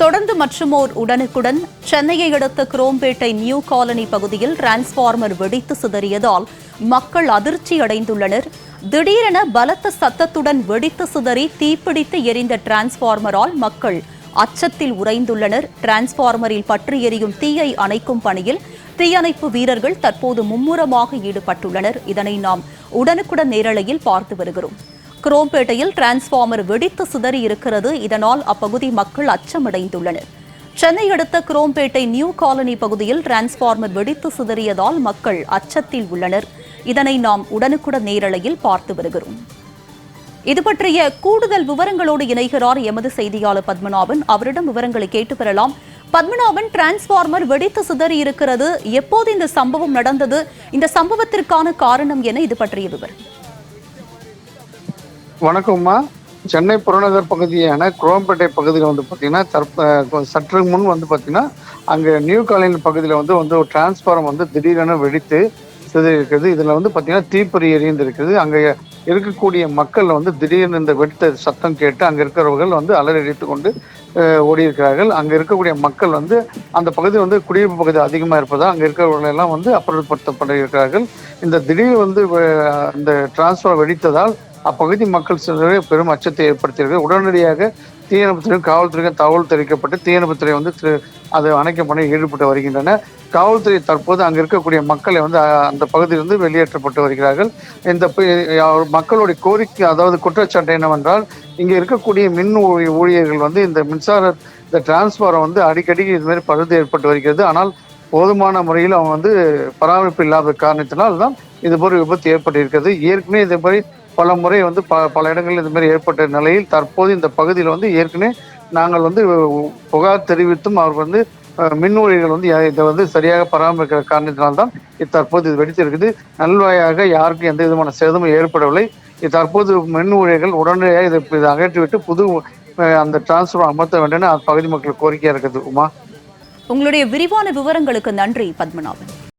தொடர்ந்து மற்றுமோர் உடனுக்குடன் சென்னையை அடுத்த குரோம்பேட்டை நியூ காலனி பகுதியில் டிரான்ஸ்பார்மர் வெடித்து சிதறியதால் மக்கள் அதிர்ச்சி அடைந்துள்ளனர். திடீரென பலத்த சத்தத்துடன் வெடித்து சிதறி தீப்பிடித்து எரிந்த டிரான்ஸ்பார்மரால் மக்கள் அச்சத்தில் உறைந்துள்ளனர். டிரான்ஸ்பார்மரில் பற்றி எரியும் தீயை அணைக்கும் பணியில் தீயணைப்பு வீரர்கள் தற்போது மும்முரமாக ஈடுபட்டுள்ளனர். இதனை நாம் உடனுக்குடன் நேரலையில் பார்த்து வருகிறோம். குரோம்பேட்டையில் டிரான்ஸ்பார்மர் வெடித்து சிதறி இருக்கிறது. இதனால் அப்பகுதி மக்கள் அச்சமடைந்துள்ளனர். சென்னை அடுத்த குரோம்பேட்டை நியூ காலனி பகுதியில் டிரான்ஸ்பார்மர் வெடித்து சிதறியதால் மக்கள் அச்சத்தில் உள்ளனர். இதனை நாம் உடனுக்குடன் நேரலையில் பார்த்து வருகிறோம். இது பற்றிய கூடுதல் விவரங்களோடு இணைகிறார் எமது செய்தியாளர் பத்மநாபன். அவரிடம் விவரங்களை கேட்டு பெறலாம். பத்மநாபன் டிரான்ஸ்பார்மர் வெடித்து சிதறி இருக்கிறது. எப்போது இந்த சம்பவம் நடந்தது? இந்த சம்பவத்திற்கான காரணம் என இது பற்றிய விவரம். வணக்கம்மா. சென்னை புறநகர் பகுதியான குரோம்பேட்டை பகுதியில் வந்து பார்த்தீங்கன்னா தற்ப சற்று முன் வந்து பார்த்தீங்கன்னா அங்கே நியூ காலனி பகுதியில் வந்து வந்து ஒரு டிரான்ஸ்பாரம் வந்து திடீரென வெடித்து சிதறி இருக்குது இதில் வந்து பார்த்தீங்கன்னா தீப்பொறி எரிந்து இருக்குது அங்கே இருக்கக்கூடிய மக்கள் வந்து திடீர்னு இந்த வெடித்த சத்தம் கேட்டு அங்கே இருக்கிறவர்கள் வந்து அலறடித்து கொண்டு ஓடி இருக்கிறார்கள் அங்கே இருக்கக்கூடிய மக்கள் வந்து அந்த பகுதி வந்து குடியிருப்பு பகுதி அதிகமாக இருப்பதால் அங்கே இருக்கிறவர்கள் எல்லாம் வந்து அப்புறப்படுத்தப்பட இருக்கிறார்கள் இந்த திடீர் வந்து இந்த டிரான்ஸ்பார் வெடித்ததால் அப்பகுதி மக்கள் சிலரே பெரும் அச்சத்தை ஏற்படுத்தியிருக்கு. உடனடியாக தீயணைப்புத்துறையும் காவல்துறையும் தகவல் தெரிவிக்கப்பட்டு தீயணைப்புத்துறை வந்து திரு- அது அணைக்கும் பணியில் ஈடுபட்டு வருகின்றன. காவல்துறை தற்போது அங்கே இருக்கக்கூடிய மக்களை வந்து அந்த பகுதியிலிருந்து வெளியேற்றப்பட்டு வருகிறார்கள். இந்த மக்களுடைய கோரிக்கை அதாவது குற்றச்சாட்டு என்னவென்றால் இங்கே இருக்கக்கூடிய மின் ஊழியர்கள் வந்து இந்த மின்சார இந்த டிரான்ஸ்ஃபாரம் வந்து அடிக்கடி இதுமாரி பழுது ஏற்பட்டு வருகிறது. ஆனால் போதுமான முறையில் அவங்க வந்து பராமரிப்பு இல்லாத காரணத்தினால் தான் இது போல விபத்து ஏற்பட்டிருக்கிறது. ஏற்கனவே இதே மாதிரி பல முறை வந்து ப பல இடங்களில் இது மாதிரி ஏற்பட்ட நிலையில் தற்போது இந்த பகுதியில் வந்து ஏற்கனவே நாங்கள் வந்து புகார் தெரிவித்தும் அவர் வந்து மின் ஊழியர்கள் வந்து இதை வந்து சரியாக பராமரிக்கிற காரணத்தினால்தான் இது தற்போது இது வெடித்திருக்குது. நல்வாயாக யாருக்கும் எந்த விதமான சேதமும் ஏற்படவில்லை. இது தற்போது மின் ஊழியர்கள் உடனடியாக இதை இதை அகற்றிவிட்டு புது அந்த டிரான்ஸ்ஃபர் அமர்த்த வேண்டும் என மக்கள் கோரிக்கையாக இருக்குது உமா. உங்களுடைய விரிவான விவரங்களுக்கு நன்றி பத்மநாபன்.